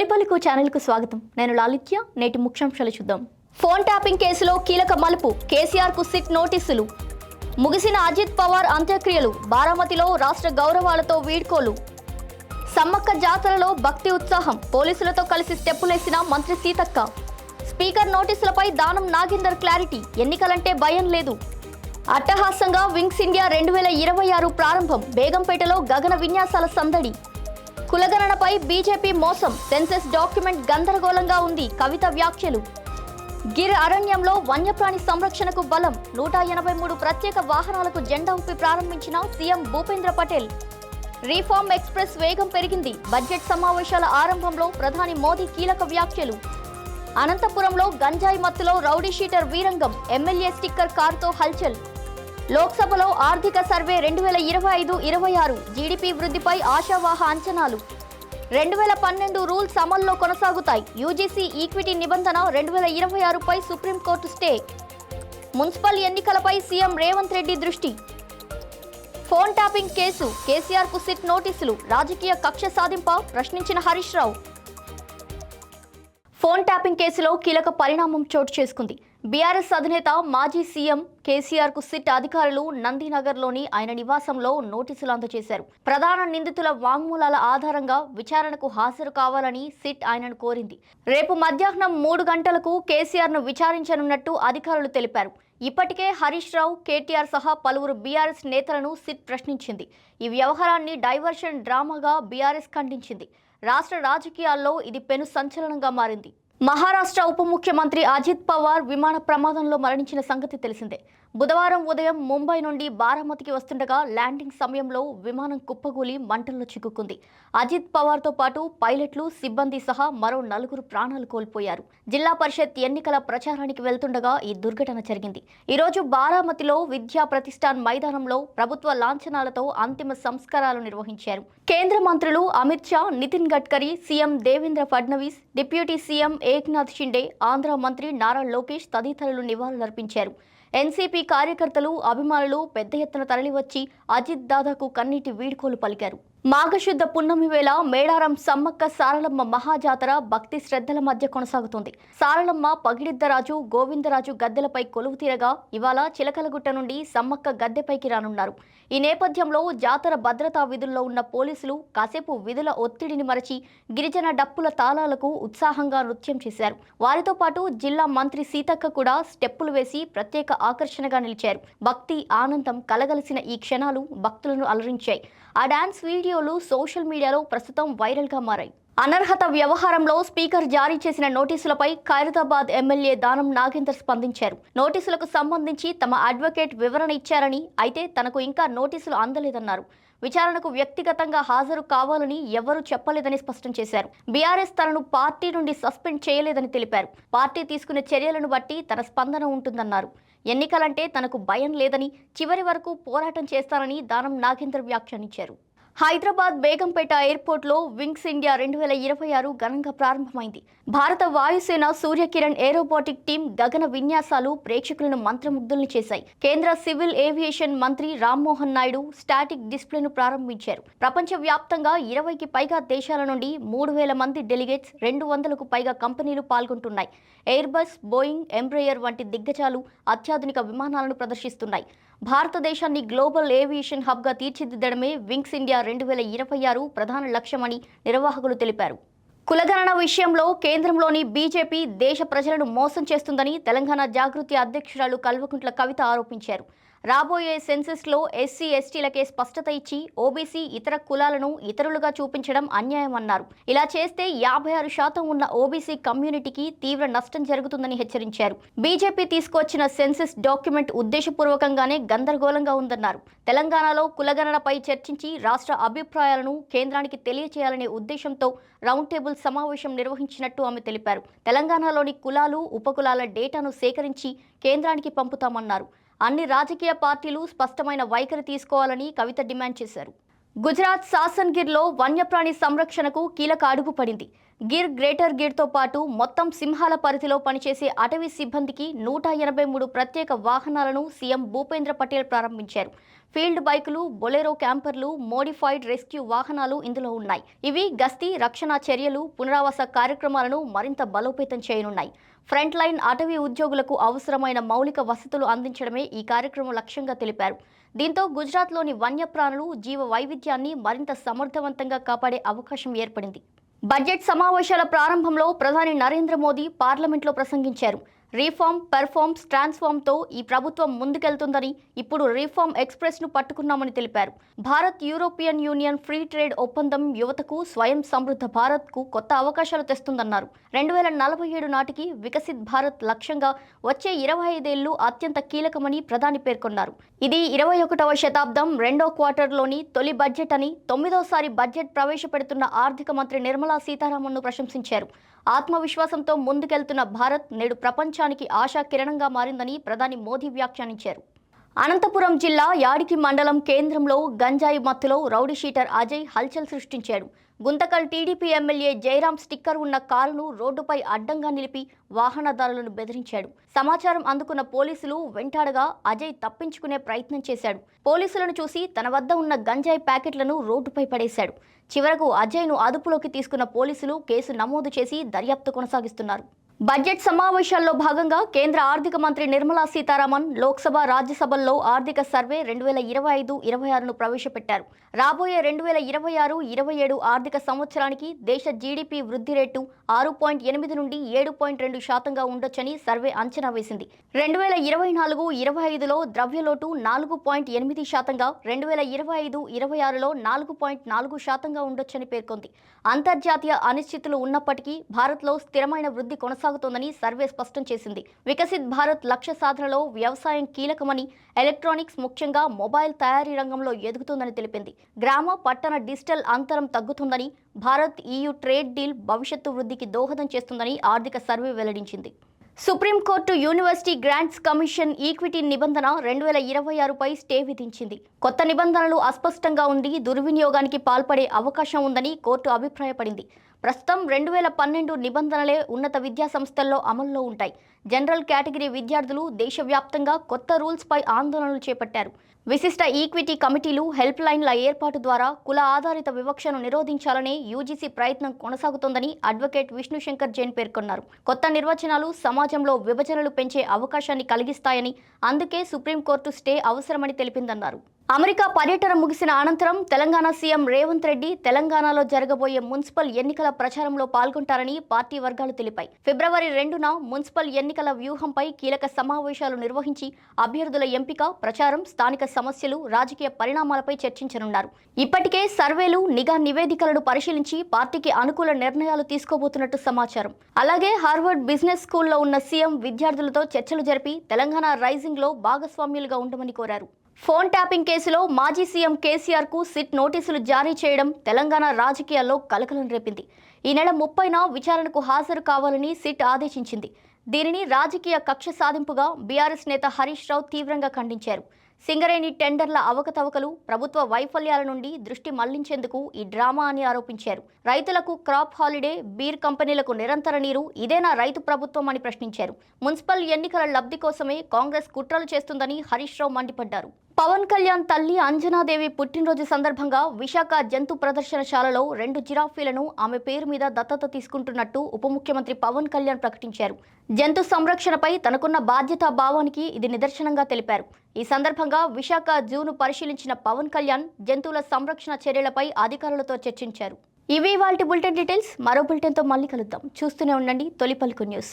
తొలిపలుకు ఛానల్కు స్వాగతం. నేను లాలిత్య నేటి ముఖ్యాంశాలు చూద్దాం. ఫోన్ ట్యాపింగ్ కేసులో కీలక మలుపు కేసీఆర్కు సిట్ నోటీసులు. ముగిసిన అజిత్ పవార్ అంత్యక్రియలు బారామతిలో రాష్ట్ర గౌరవాలతో వీడ్కోలు. సమ్మక్క జాతరలో భక్తి ఉత్సాహం పోలీసులతో కలిసి స్టెప్పులేసిన మంత్రి సీతక్క. స్పీకర్ నోటీసులపై దానం నాగేందర్ క్లారిటీ ఎన్నికలంటే భయం లేదు. అట్టహాసంగా వింగ్స్ ఇండియా రెండు వేల ఇరవై ఆరు ప్రారంభం బేగంపేటలో గగన విన్యాసాల సందడి. కులగణనపై బీజేపీ మోసం. సెన్సెస్ డాక్యుమెంట్ గందరగోళంగా ఉంది. కవిత వ్యాఖ్యలు. గిర్ అరణ్యంలో వన్యప్రాణి సంరక్షణకు బలం. నూట ఎనభై మూడు ప్రత్యేక వాహనాలకు జెండా ఊపి ప్రారంభించిన CM Bhupendra Patel. Reform express వేగం పెరిగింది. బడ్జెట్ సమావేశాల ఆరంభంలో ప్రధాని మోదీ కీలక వ్యాఖ్యలు. అనంతపురంలో గంజాయి మత్తులో రౌడీ షీటర్ వీరంగం. ఎమ్మెల్యే స్టిక్కర్ కారుతో హల్చల్. లోక్సభలో ఆర్థిక సర్వే రెండు వేల ఇరవై ఐదు ఇరవై ఆరు జీడిపి వృద్ధిపై ఆశావాహ అంచనాలు. రెండు వేల పన్నెండు రూల్స్ అమల్లో కొనసాగుతాయి. యూజీసీ ఈక్విటీ నిబంధన రెండు వేల ఇరవై ఆరుపై సుప్రీంకోర్టు స్టే. మున్సిపల్ ఎన్నికలపై సీఎం రేవంత్ రెడ్డి దృష్టి. ఫోన్ ట్యాపింగ్ కేసు కేసీఆర్కు సిట్ నోటీసులు రాజకీయ కక్ష సాధింప ప్రశ్నించిన హరీష్ రావు. ఫోన్ ట్యాపింగ్ కేసులో కీలక పరిణామం చోటు చేసుకుంది. బీఆర్ఎస్ అధినేత మాజీ సీఎం కేసీఆర్కు సిట్ అధికారులు నందినగర్లోని ఆయన నివాసంలో నోటీసులు అందజేశారు. ప్రధాన నిందితుల వాంగ్మూలాల ఆధారంగా విచారణకు హాజరు కావాలని సిట్ ఆయనను కోరింది. రేపు మధ్యాహ్నం మూడు గంటలకు కేసీఆర్ను విచారించనున్నట్టు అధికారులు తెలిపారు. ఇప్పటికే హరీష్ రావు కేటీఆర్ సహా పలువురు బీఆర్ఎస్ నేతలను సిట్ ప్రశ్నించింది. ఈ వ్యవహారాన్ని డైవర్షన్ డ్రామాగా బీఆర్ఎస్ ఖండించింది. రాష్ట్ర రాజకీయాల్లో ఇది పెను సంచలనంగా మారింది. మహారాష్ట్ర ఉప ముఖ్యమంత్రి అజిత్ పవార్ విమాన ప్రమాదంలో మరణించిన సంగతి తెలిసిందే. బుధవారం ఉదయం ముంబై నుండి బారామతికి వస్తుండగా ల్యాండింగ్ సమయంలో విమానం కుప్పగూలి మంటల్లో చిక్కుకుంది. అజిత్ పవార్తో పాటు పైలట్లు సిబ్బంది సహా మరో నలుగురు ప్రాణాలు కోల్పోయారు. జిల్లా పరిషత్ ఎన్నికల ప్రచారానికి వెళ్తుండగా ఈ దుర్ఘటన జరిగింది. ఈరోజు బారామతిలో విద్యా ప్రతిష్టాన్ మైదానంలో ప్రభుత్వ లాంఛనాలతో అంతిమ సంస్కారాలు నిర్వహించారు. కేంద్ర మంత్రులు Amit Shah Nitin Gadkari CM Devendra Fadnavis deputy CM Eknath Shinde Andhra మంత్రి నారా లోకేష్ తదితరులు నివాళులర్పించారు. ఎన్సీపీ కార్యకర్తలు అభిమానులు పెద్ద ఎత్తున తరలివచ్చి అజిత్ దాదాకు కన్నీటి వీడ్కోలు పలికారు. మాఘశుద్ధ పున్నమి వేళ మేడారం సమ్మక్క సారలమ్మ మహాజాతర భక్తి శ్రద్ధల మధ్య కొనసాగుతుంది. సారలమ్మ పగిడిద్దరాజు గోవిందరాజు గద్దెలపై కొలువు తీరగా ఇవాళ చిలకలగుట్ట నుండి సమ్మక్క గద్దెపైకి రానున్నారు. ఈ నేపథ్యంలో జాతర భద్రతా విధుల్లో ఉన్న పోలీసులు కాసేపు విధుల ఒత్తిడిని మరచి గిరిజన డప్పుల తాళాలకు ఉత్సాహంగా నృత్యం చేశారు. వారితో పాటు జిల్లా మంత్రి సీతక్క కూడా స్టెప్పులు వేసి ప్రత్యేక ఆకర్షణగా నిలిచారు. భక్తి ఆనందం కలగలిసిన ఈ క్షణాలు భక్తులను అలరించాయి. ఆ డాన్స్ వీడియోలు సోషల్ మీడియాలో ప్రస్తుతం వైరల్గా మారాయి. అనర్హత వ్యవహారంలో స్పీకర్ జారీ చేసిన నోటీసులపై ఖైరతాబాద్ ఎమ్మెల్యే దానం నాగేందర్ స్పందించారు. నోటీసులకు సంబంధించి తమ అడ్వకేట్ వివరణ ఇచ్చారని అయితే తనకు ఇంకా నోటీసులు అందలేదన్నారు. విచారణకు వ్యక్తిగతంగా హాజరు కావాలని ఎవరూ చెప్పలేదని స్పష్టం చేశారు. బీఆర్ఎస్ తనను పార్టీ నుండి సస్పెండ్ చేయలేదని తెలిపారు. పార్టీ తీసుకునే చర్యలను బట్టి తన స్పందన ఉంటుందన్నారు. ఎన్నికలంటే తనకు భయం లేదని చివరి వరకు పోరాటం చేస్తానని దానం నాగేందర్ వ్యాఖ్యానించారు. హైదరాబాద్ బేగంపేట ఎయిర్పోర్ట్లో వింగ్స్ ఇండియా రెండు వేల ఇరవై ఆరు ఘనంగా ప్రారంభమైంది. భారత వాయుసేన సూర్యకిరణ్ ఏరోబాటిక్ టీం గగన విన్యాసాలు ప్రేక్షకులను మంత్రముగ్ధుల్ని చేశాయి. కేంద్ర సివిల్ ఏవియేషన్ మంత్రి రామ్మోహన్ నాయుడు స్టాటిక్ డిస్ప్లేను ప్రారంభించారు. ప్రపంచ వ్యాప్తంగా ఇరవైకి పైగా దేశాల నుండి మూడు వేల మంది డెలిగేట్స్ రెండు వందలకు పైగా కంపెనీలు పాల్గొంటున్నాయి. ఎయిర్బస్ బోయింగ్ ఎంబ్రయర్ వంటి దిగ్గజాలు అత్యాధునిక విమానాలను ప్రదర్శిస్తున్నాయి. భారతదేశాన్ని గ్లోబల్ ఏవియేషన్ హబ్గా తీర్చిదిద్దడమే వింగ్స్ ఇండియా రెండు వేల ఇరవై ఆరు ప్రధాన లక్ష్యమని నిర్వాహకులు తెలిపారు. కులగణన విషయంలో కేంద్రంలోని బీజేపీ దేశ ప్రజలను మోసం చేస్తుందని తెలంగాణ జాగృతి అధ్యక్షురాలు కల్వకుంట్ల కవిత ఆరోపించారు. రాబోయే సెన్సెస్లో ఎస్సీ ఎస్టీలకే స్పష్టత ఇచ్చి ఓబీసీ ఇతర కులాలను ఇతరులుగా చూపించడం అన్యాయమన్నారు. ఇలా చేస్తే యాభై ఆరు శాతం ఉన్న ఓబీసీ కమ్యూనిటీకి తీవ్ర నష్టం జరుగుతుందని హెచ్చరించారు. బీజేపీ తీసుకొచ్చిన సెన్సెస్ డాక్యుమెంట్ ఉద్దేశపూర్వకంగానే గందరగోళంగా ఉందన్నారు. తెలంగాణలో కులగణనపై చర్చించి రాష్ట్ర అభిప్రాయాలను కేంద్రానికి తెలియచేయాలనే ఉద్దేశంతో రౌండ్ టేబుల్ సమావేశం నిర్వహించినట్టు ఆమె తెలిపారు. తెలంగాణలోని కులాలు ఉపకులాల డేటాను సేకరించి కేంద్రానికి పంపుతామన్నారు. అన్ని రాజకీయ పార్టీలు స్పష్టమైన వైఖరి తీసుకోవాలని కవిత డిమాండ్ చేశారు. గుజరాత్ సాసన్గిర్లో వన్యప్రాణి సంరక్షణకు కీలక అడుగు పడింది. గిర్ గ్రేటర్ గిర్తో పాటు మొత్తం సింహాల పరిధిలో పనిచేసే అటవీ సిబ్బందికి నూట ఎనభై మూడు ప్రత్యేక వాహనాలను సీఎం భూపేంద్ర పటేల్ ప్రారంభించారు. ఫీల్డ్ బైకులు బొలెరో క్యాంపర్లు మోడిఫైడ్ రెస్క్యూ వాహనాలు ఇందులో ఉన్నాయి. ఇవి గస్తీ రక్షణ చర్యలు పునరావాస కార్యక్రమాలను మరింత బలోపేతం చేయనున్నాయి. ఫ్రంట్ లైన్ అటవీ ఉద్యోగులకు అవసరమైన మౌలిక వసతులు అందించడమే ఈ కార్యక్రమం లక్ష్యంగా తెలిపారు. దీంతో గుజరాత్లోని వన్యప్రాణులు జీవ వైవిధ్యాన్ని మరింత సమర్థవంతంగా కాపాడే అవకాశం ఏర్పడింది. బడ్జెట్ సమావేశాల ప్రారంభంలో ప్రధాని నరేంద్ర మోదీ పార్లమెంట్లో ప్రసంగించారు. రీఫార్మ్ పెర్ఫార్మ్స్ ట్రాన్స్ఫార్మ్తో ఈ ప్రభుత్వం ముందుకెళ్తుందని ఇప్పుడు రీఫార్మ్ ఎక్స్ప్రెస్ను పట్టుకున్నామని తెలిపారు. Bharat European union free trade ఒప్పందం యువతకు స్వయం సమృద్ధ భారత్కు కొత్త అవకాశాలు తెస్తుందన్నారు. రెండు వేల నలభై ఏడు నాటికి వికసిత్ భారత్ లక్ష్యంగా వచ్చే ఇరవై ఐదేళ్ళు అత్యంత కీలకమని ప్రధాని పేర్కొన్నారు. ఇది ఇరవై ఒకటవ శతాబ్దం రెండో క్వార్టర్లోని తొలి బడ్జెట్ అని తొమ్మిదోసారి బడ్జెట్ ప్రవేశపెడుతున్న ఆర్థిక మంత్రి నిర్మలా సీతారామన్ను ప్రశంసించారు. ఆత్మవిశ్వాసంతో ముందుకెళ్తున్న భారత్ నేడు ప్రపంచానికి ఆశా కిరణంగా మారిందని ప్రధాని మోదీ వ్యాఖ్యానించారు. అనంతపురం జిల్లా యాడికి మండలం కేంద్రంలో గంజాయి మత్తులో రౌడీ షీటర్ అజయ్ హల్చల్ సృష్టించాడు. Guntakal TDP MLA Jayaram sticker ఉన్న కారును రోడ్డుపై అడ్డంగా నిలిపి వాహనదారులను బెదిరించాడు. సమాచారం అందుకున్న పోలీసులు వెంటాడగా అజయ్ తప్పించుకునే ప్రయత్నం చేశాడు. పోలీసులను చూసి తన వద్ద ఉన్న గంజాయి ప్యాకెట్లను రోడ్డుపై పడేశాడు. చివరకు అజయ్ను అదుపులోకి తీసుకున్న పోలీసులు కేసు నమోదు చేసి దర్యాప్తు కొనసాగిస్తున్నారు. బడ్జెట్ సమావేశాల్లో భాగంగా కేంద్ర ఆర్థిక మంత్రి నిర్మలా సీతారామన్ లోక్సభ రాజ్యసభల్లో ఆర్థిక సర్వే రెండు వేల ఇరవై ఐదు ఇరవై ఆరును ప్రవేశపెట్టారు. రాబోయే రెండు వేల ఇరవై ఆరు ఇరవై ఏడు ఆర్థిక సంవత్సరానికి దేశ జీడిపి వృద్ధి రేటు ఆరు పాయింట్ ఎనిమిది నుండి ఏడు పాయింట్ రెండు శాతంగా ఉండొచ్చని సర్వే అంచనా వేసింది. రెండు వేల ఇరవై నాలుగు ఇరవై ఐదులో ద్రవ్యలోటు నాలుగు పాయింట్ ఎనిమిది శాతంగా రెండు వేల ఇరవై ఐదు ఇరవై ఆరులో నాలుగు పాయింట్ నాలుగు శాతంగా ఉండొచ్చని పేర్కొంది. అంతర్జాతీయ అనిశ్చితులు ఉన్నప్పటికీ భారత్లో స్థిరమైన వృద్ధి కొనసాగుతోందని సర్వే స్పష్టం చేసింది. వికసిత్ భారత్ లక్ష్య సాధనలో వ్యవసాయం కీలకమని ఎలక్ట్రానిక్స్ ముఖ్యంగా మొబైల్ తయారీ రంగంలో ఎదుగుతుందని తెలిపింది. గ్రామ పట్టణ డిజిటల్ అంతరం తగ్గుతుందని భారత్ ఈయు ట్రేడ్ డీల్ భవిష్యత్తు వృద్ధికి దోహదం చేస్తుందని ఆర్థిక సర్వే వెల్లడించింది. Supreme court university grants commission equity నిబంధన రెండు వేల ఇరవై ఆరుపై స్టే విధించింది. కొత్త నిబంధనలు అస్పష్టంగా ఉండి దుర్వినియోగానికి పాల్పడే అవకాశం ఉందని కోర్టు అభిప్రాయపడింది. ప్రస్తుతం రెండు వేల పన్నెండు నిబంధనలే ఉన్నత విద్యాసంస్థల్లో అమల్లో ఉంటాయి. జనరల్ కేటగిరీ విద్యార్థులు దేశవ్యాప్తంగా కొత్త రూల్స్పై ఆందోళనలు చేపట్టారు. విశిష్ట ఈక్విటీ కమిటీలు హెల్ప్ లైన్ల ఏర్పాటు ద్వారా కుల ఆధారిత వివక్షను నిరోధించాలనే యూజీసీ ప్రయత్నం కొనసాగుతోందని అడ్వకేట్ విష్ణుశంకర్ జైన్ పేర్కొన్నారు. కొత్త నిర్వచనాలు సమాజంలో విభజనలు పెంచే అవకాశాన్ని కలిగిస్తాయని అందుకే సుప్రీంకోర్టు స్టే అవసరమని తెలిపిందన్నారు. అమెరికా పర్యటన ముగిసిన అనంతరం తెలంగాణ సీఎం రేవంత్ రెడ్డి తెలంగాణలో జరగబోయే మున్సిపల్ ఎన్నికల ప్రచారంలో పాల్గొంటారని పార్టీ వర్గాలు తెలిపాయి. ఫిబ్రవరి రెండున మున్సిపల్ ఎన్నికల వ్యూహంపై కీలక సమావేశాలు నిర్వహించి అభ్యర్థుల ఎంపిక ప్రచారం స్థానిక సమస్యలు రాజకీయ పరిణామాలపై చర్చించనున్నారు. ఇప్పటికే సర్వేలు నిఘా నివేదికలను పరిశీలించి పార్టీకి అనుకూల నిర్ణయాలు తీసుకోబోతున్నట్టు సమాచారం. అలాగే హార్వర్డ్ బిజినెస్ స్కూల్లో ఉన్న సీఎం విద్యార్థులతో చర్చలు జరిపి తెలంగాణ రైజింగ్లో భాగస్వామ్యులుగా ఉండమని కోరారు. ఫోన్ ట్యాపింగ్ కేసులో మాజీ సీఎం కేసీఆర్కు సిట్ నోటీసులు జారీ చేయడం తెలంగాణ రాజకీయాల్లో కలకలం రేపింది. ఈ నెల ముప్పైన విచారణకు హాజరు కావాలని సిట్ ఆదేశించింది. దీనిని రాజకీయ కక్ష సాధింపుగా బీఆర్ఎస్ నేత హరీష్ రావు తీవ్రంగా ఖండించారు. సింగరేణి టెండర్ల అవకతవకలు ప్రభుత్వ వైఫల్యాల నుండి దృష్టి మళ్ళించేందుకు ఈ డ్రామా అని ఆరోపించారు. రైతులకు క్రాప్ హాలిడే బీర్ కంపెనీలకు నిరంతర నీరు ఇదేనా రైతు ప్రభుత్వం అని ప్రశ్నించారు. మున్సిపల్ ఎన్నికల లబ్ధి కోసమే కాంగ్రెస్ కుట్రలు చేస్తుందని హరీష్ రావు మండిపడ్డారు. పవన్ కళ్యాణ్ తల్లి అంజనాదేవి పుట్టినరోజు సందర్భంగా విశాఖ జంతు ప్రదర్శనశాలలో రెండు జిరాఫీలను ఆమె పేరు మీద దత్తత తీసుకుంటున్నట్టు ఉప ముఖ్యమంత్రి పవన్ కళ్యాణ్ ప్రకటించారు. జంతు సంరక్షణపై తనకున్న బాధ్యతా భావానికి ఇది నిదర్శనంగా తెలిపారు. ఈ సందర్భంగా విశాఖ జూను పరిశీలించిన పవన్ కళ్యాణ్ జంతువుల సంరక్షణ చర్యలపై అధికారులతో చర్చించారు. ఇవి వాటి బులెటిన్ డీటెయిల్స్. మరో బులెటిన్తో మళ్ళీ కలుద్దాం. చూస్తూనే ఉండండి తొలి పలుకు న్యూస్.